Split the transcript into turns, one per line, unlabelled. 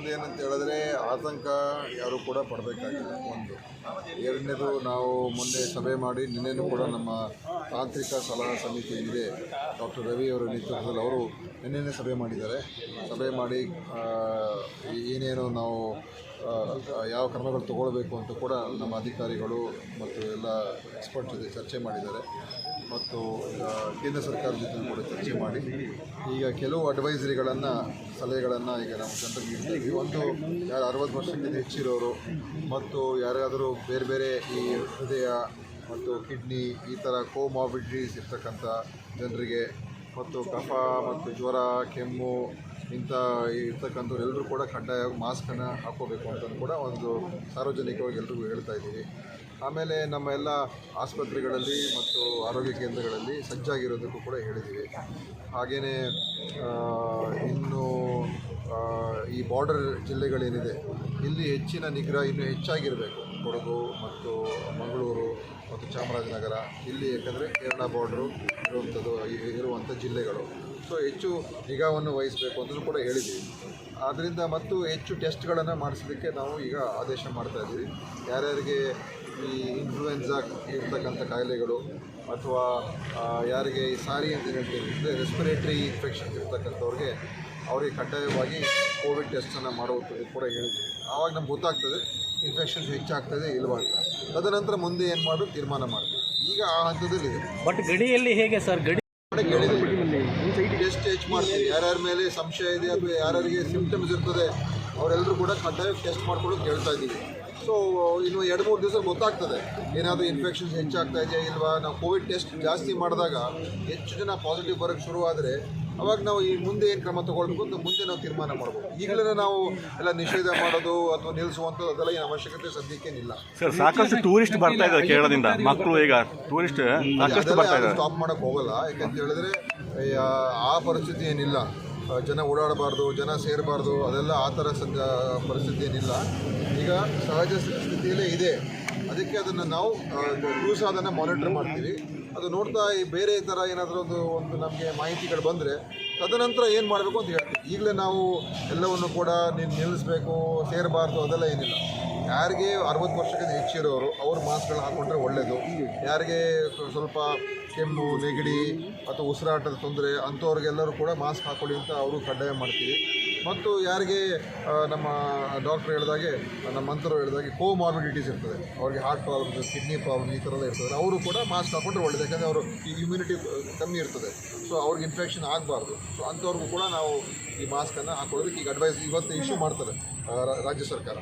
ಒಂದೇನಂತ ಹೇಳಿದ್ರೆ ಆತಂಕ ಯಾರು ಕೂಡ ಪಡಬೇಕಾಗಿಲ್ಲ. ಒಂದು. ಎರಡನೇದು ನಾವು ಮೊನ್ನೆ ಸಭೆ ಮಾಡಿ ನಿನ್ನೆನೂ ಕೂಡ ನಮ್ಮ ತಾಂತ್ರಿಕ ಸಲಹಾ ಸಮಿತಿ ಏನಿದೆ ಡಾಕ್ಟರ್ ರವಿ ಅವರ ನೇತೃತ್ವದಲ್ಲಿ ಅವರು ನಿನ್ನೆನೇ ಸಭೆ ಮಾಡಿದ್ದಾರೆ. ಸಭೆ ಮಾಡಿ ಏನೇನು ನಾವು ಯಾವ ಕ್ರಮಗಳು ತಗೊಳ್ಬೇಕು ಅಂತ ಕೂಡ ನಮ್ಮ ಅಧಿಕಾರಿಗಳು ಮತ್ತು ಎಲ್ಲ ಎಕ್ಸ್ಪರ್ಟ್ ಜೊತೆ ಚರ್ಚೆ ಮಾಡಿದ್ದಾರೆ. ಮತ್ತು ಕೇಂದ್ರ ಸರ್ಕಾರದ ಜೊತೆ ಕೂಡ ಚರ್ಚೆ ಮಾಡಿ. ಈಗ ಕೆಲವು ಅಡ್ವೈಸರಿಗಳನ್ನು, ಸಲಹೆಗಳನ್ನು ಈಗ ನಮ್ಮ ಜನರಿಗೆ ನೀಡ್ತಾ ಇದ್ದೀವಿ ಒಂದು, ಯಾರು ಅರವತ್ತು ವರ್ಷಕ್ಕಿಂತ ಹೆಚ್ಚಿರೋರು ಮತ್ತು ಯಾರಾದರೂ ಬೇರೆ ಬೇರೆ ಈ ಹೃದಯ ಮತ್ತು ಕಿಡ್ನಿ ಈ ಥರ ಕೋಮಾಬಿಲಿಟೀಸ್ ಇರ್ತಕ್ಕಂಥ ಜನರಿಗೆ ಮತ್ತು ಕಫ ಮತ್ತು ಜ್ವರ, ಕೆಮ್ಮು ಇಂಥ ಇರ್ತಕ್ಕಂಥವ್ರು ಎಲ್ಲರೂ ಕೂಡ ಕಡ್ಡಾಯವಾಗಿ ಮಾಸ್ಕನ್ನು ಹಾಕೋಬೇಕು ಅಂತಂದು ಕೂಡ ಒಂದು ಸಾರ್ವಜನಿಕವಾಗಿ ಎಲ್ರಿಗೂ ಹೇಳ್ತಾ ಇದ್ದೀವಿ. ಆಮೇಲೆ ನಮ್ಮ ಎಲ್ಲ ಆಸ್ಪತ್ರೆಗಳಲ್ಲಿ ಮತ್ತು ಆರೋಗ್ಯ ಕೇಂದ್ರಗಳಲ್ಲಿ ಸಜ್ಜಾಗಿರೋದಕ್ಕೂ ಕೂಡ ಹೇಳಿದ್ದೀವಿ. ಹಾಗೆಯೇ ಇನ್ನು ಈ ಬಾರ್ಡರ್ ಜಿಲ್ಲೆಗಳೇನಿದೆ, ಇಲ್ಲಿ ಹೆಚ್ಚಿನ ನಿಗ್ರಹ ಇನ್ನೂ ಹೆಚ್ಚಾಗಿರಬೇಕು. ಕೊಡಗು ಮತ್ತು ಮಂಗಳೂರು ಮತ್ತು ಚಾಮರಾಜನಗರ, ಇಲ್ಲಿ ಏಕೆಂದರೆ ಕೇರಳ ಬಾರ್ಡ್ರು ಇರುವಂಥದ್ದು ಇರುವಂಥ ಜಿಲ್ಲೆಗಳು. ಸೊ ಹೆಚ್ಚು ನಿಗಾವನ್ನು ವಹಿಸಬೇಕು ಅಂತಲೂ ಕೂಡ ಹೇಳಿದ್ದೀವಿ ಆದ್ದರಿಂದ ಮತ್ತು ಹೆಚ್ಚು ಟೆಸ್ಟ್ಗಳನ್ನು ಮಾಡಿಸೋದಕ್ಕೆ ನಾವು ಈಗ ಆದೇಶ ಮಾಡ್ತಾ ಇದ್ದೀವಿ. ಯಾರ್ಯಾರಿಗೆ ಈ ಇನ್ಫ್ಲೂಯೆನ್ಸಾ ಇರ್ತಕ್ಕಂಥ ಕಾಯಿಲೆಗಳು ಅಥವಾ ಯಾರಿಗೆ ಈ ಸಾರಿ ಅಂತ ಹೇಳ್ತೀವಿ ರೆಸ್ಪಿರೇಟರಿ ಇನ್ಫೆಕ್ಷನ್ಸ್ ಇರ್ತಕ್ಕಂಥವ್ರಿಗೆ ಅವರಿಗೆ ಕಡ್ಡಾಯವಾಗಿ ಕೋವಿಡ್ ಟೆಸ್ಟನ್ನು ಮಾಡುವಂಥದ್ದು ಕೂಡ ಹೇಳಿದ್ವಿ. ಆವಾಗ ನಮ್ಗೆ ಗೊತ್ತಾಗ್ತದೆ. ಇನ್ಫೆಕ್ಷನ್ಸ್ ಹೆಚ್ಚಾಗ್ತದೆ ಇಲ್ವಾ ಅಂತ. ತದನಂತರ ಮುಂದೆ ಏನು ಮಾಡೋದು ತೀರ್ಮಾನ ಮಾಡ್ತೀವಿ ಈಗ ಆ ಹಂತದಲ್ಲಿ
ಬಟ್ ಗಡಿಯಲ್ಲಿ ಹೇಗೆ ಸರ್ ಗಡಿ
ಟೆಸ್ಟ್ ಹೆಚ್ಚು ಮಾಡ್ತೀವಿ. ಯಾರ್ಯಾರ ಮೇಲೆ ಸಂಶಯ ಇದೆ ಅಥವಾ ಯಾರ್ಯಾರಿಗೆ ಸಿಂಪ್ಟಮ್ಸ್ ಇರ್ತದೆ ಅವರೆಲ್ಲರೂ ಕೂಡ ಕಡ್ಡಾಯ ಟೆಸ್ಟ್ ಮಾಡ್ಕೊಳ್ಳೋದು ಕೇಳ್ತಾ ಇದ್ದೀವಿ. ಸೊ ಇನ್ನು ಎರಡು ಮೂರು ದಿವಸ ಗೊತ್ತಾಗ್ತದೆ. ಏನಾದರೂ ಇನ್ಫೆಕ್ಷನ್ಸ್ ಹೆಚ್ಚಾಗ್ತಾ ಇದೆಯಾ ಇಲ್ವಾ? ನಾವು ಕೋವಿಡ್ ಟೆಸ್ಟ್ ಜಾಸ್ತಿ ಮಾಡಿದಾಗ ಹೆಚ್ಚು ಜನ ಪಾಸಿಟಿವ್ ಬರೋಕ್ಕೆ ಶುರುವಾದರೆ ಅವಾಗ ನಾವು ಈ ಮುಂದೆ ಏನು ಕ್ರಮ ತಗೊಳ್ಬೇಕು ಅಂತ ಮುಂದೆ ನಾವು ತೀರ್ಮಾನ ಮಾಡ್ಬೋದು ಈಗಲೇ ನಾವು ಎಲ್ಲ ನಿಷೇಧ ಮಾಡೋದು ಅಥವಾ ನಿಲ್ಲಿಸುವಂಥದ್ದು ಅದೆಲ್ಲ ಏನು ಅವಶ್ಯಕತೆ ಸದ್ಯಕ್ಕೇನಿಲ್ಲ.
ಸರ್ ಸಾಕಷ್ಟು ಟೂರಿಸ್ಟ್ ಬರ್ತಾ ಇದ್ದಾರೆ ಕೇರಳದಿಂದ. ಮಕ್ಕಳು ಈಗ ಟೂರಿಸ್ಟ್ ಸಾಕಷ್ಟು ಬರ್ತಾ ಇದ್ದಾರೆ.
ಸ್ಟಾಪ್ ಮಾಡೋಕ್ಕೆ ಹೋಗಲ್ಲ. ಯಾಕಂತ ಹೇಳಿದ್ರೆ ಆ ಪರಿಸ್ಥಿತಿ ಏನಿಲ್ಲ. ಜನ ಓಡಾಡಬಾರ್ದು ಜನ ಸೇರಬಾರ್ದು ಅದೆಲ್ಲ ಆ ಥರ ಸದ್ಯ ಪರಿಸ್ಥಿತಿ ಏನಿಲ್ಲ. ಈಗ ಸಹಜ ಸ್ಥಿತಿಯಲ್ಲೇ ಇದೆ. ಅದಕ್ಕೆ ಅದನ್ನು ನಾವು ದಿವಸ ಅದನ್ನು ಮಾನಿಟರ್ ಮಾಡ್ತೀವಿ. ಅದು ನೋಡ್ತಾ ಈ ಬೇರೆ ಥರ ಏನಾದರೂ ಒಂದು ಒಂದು ನಮಗೆ ಮಾಹಿತಿಗಳು ಬಂದರೆ, ತದನಂತರ ಏನು ಮಾಡಬೇಕು ಅಂತ ಹೇಳ್ತೀವಿ. ಈಗಲೇ ನಾವು ಎಲ್ಲವನ್ನು ಕೂಡ ನೀನು ನಿಲ್ಲಿಸಬೇಕು, ಸೇರಬಾರ್ದು, ಅದೆಲ್ಲ ಏನಿಲ್ಲ. ಯಾರಿಗೆ ಅರವತ್ತು ವರ್ಷಕ್ಕಿಂತ ಹೆಚ್ಚಿರೋರು ಅವರು ಮಾಸ್ಕ್ಗಳನ್ನ ಹಾಕೊಂಡ್ರೆ ಒಳ್ಳೆಯದು ಯಾರಿಗೆ ಸ್ವಲ್ಪ ಕೆಮ್ಮು, ನೆಗಡಿ ಅಥವಾ ಉಸಿರಾಟದ ತೊಂದರೆ ಅಂಥವ್ರಿಗೆಲ್ಲರೂ ಕೂಡ ಮಾಸ್ಕ್ ಹಾಕೊಳ್ಳಿ ಅಂತ ಅವರು ಕಡ್ಡಾಯ ಮಾಡ್ತೀವಿ. ಮತ್ತು ಯಾರಿಗೆ ನಮ್ಮ ಡಾಕ್ಟ್ರ್ ಹೇಳಿದಾಗೆ, ನಮ್ಮ ಮಂತ್ರರು ಹೇಳಿದಾಗೆ ಕೋಮಾರ್ಬಿಡಿಟೀಸ್ ಇರ್ತದೆ. ಅವ್ರಿಗೆ ಹಾರ್ಟ್ ಪ್ರಾಬ್ಲಮ್ಸ್ ಕಿಡ್ನಿ ಪ್ರಾಬ್ಲಮ್ ಈ ಥರ ಎಲ್ಲ ಇರ್ತದೆ. ಅವರು ಕೂಡ ಮಾಸ್ಕ್ ಹಾಕೊಂಡ್ರೆ ಒಳ್ಳೆಯದು ಯಾಕಂದರೆ ಅವರು ಇಮ್ಯುನಿಟಿ ಕಮ್ಮಿ ಇರ್ತದೆ. ಸೊ ಅವ್ರಿಗೆ ಇನ್ಫೆಕ್ಷನ್ ಆಗಬಾರ್ದು. ಸೊ ಅಂಥವ್ರಿಗೂ ಕೂಡ ನಾವು ಈ ಮಾಸ್ಕನ್ನು ಹಾಕೊಳ್ಳೋದಕ್ಕೆ ಈಗ ಅಡ್ವೈಸ್ ಇವತ್ತು ಇಶ್ಯೂ ಮಾಡ್ತಾರೆ ರಾಜ್ಯ ಸರ್ಕಾರ.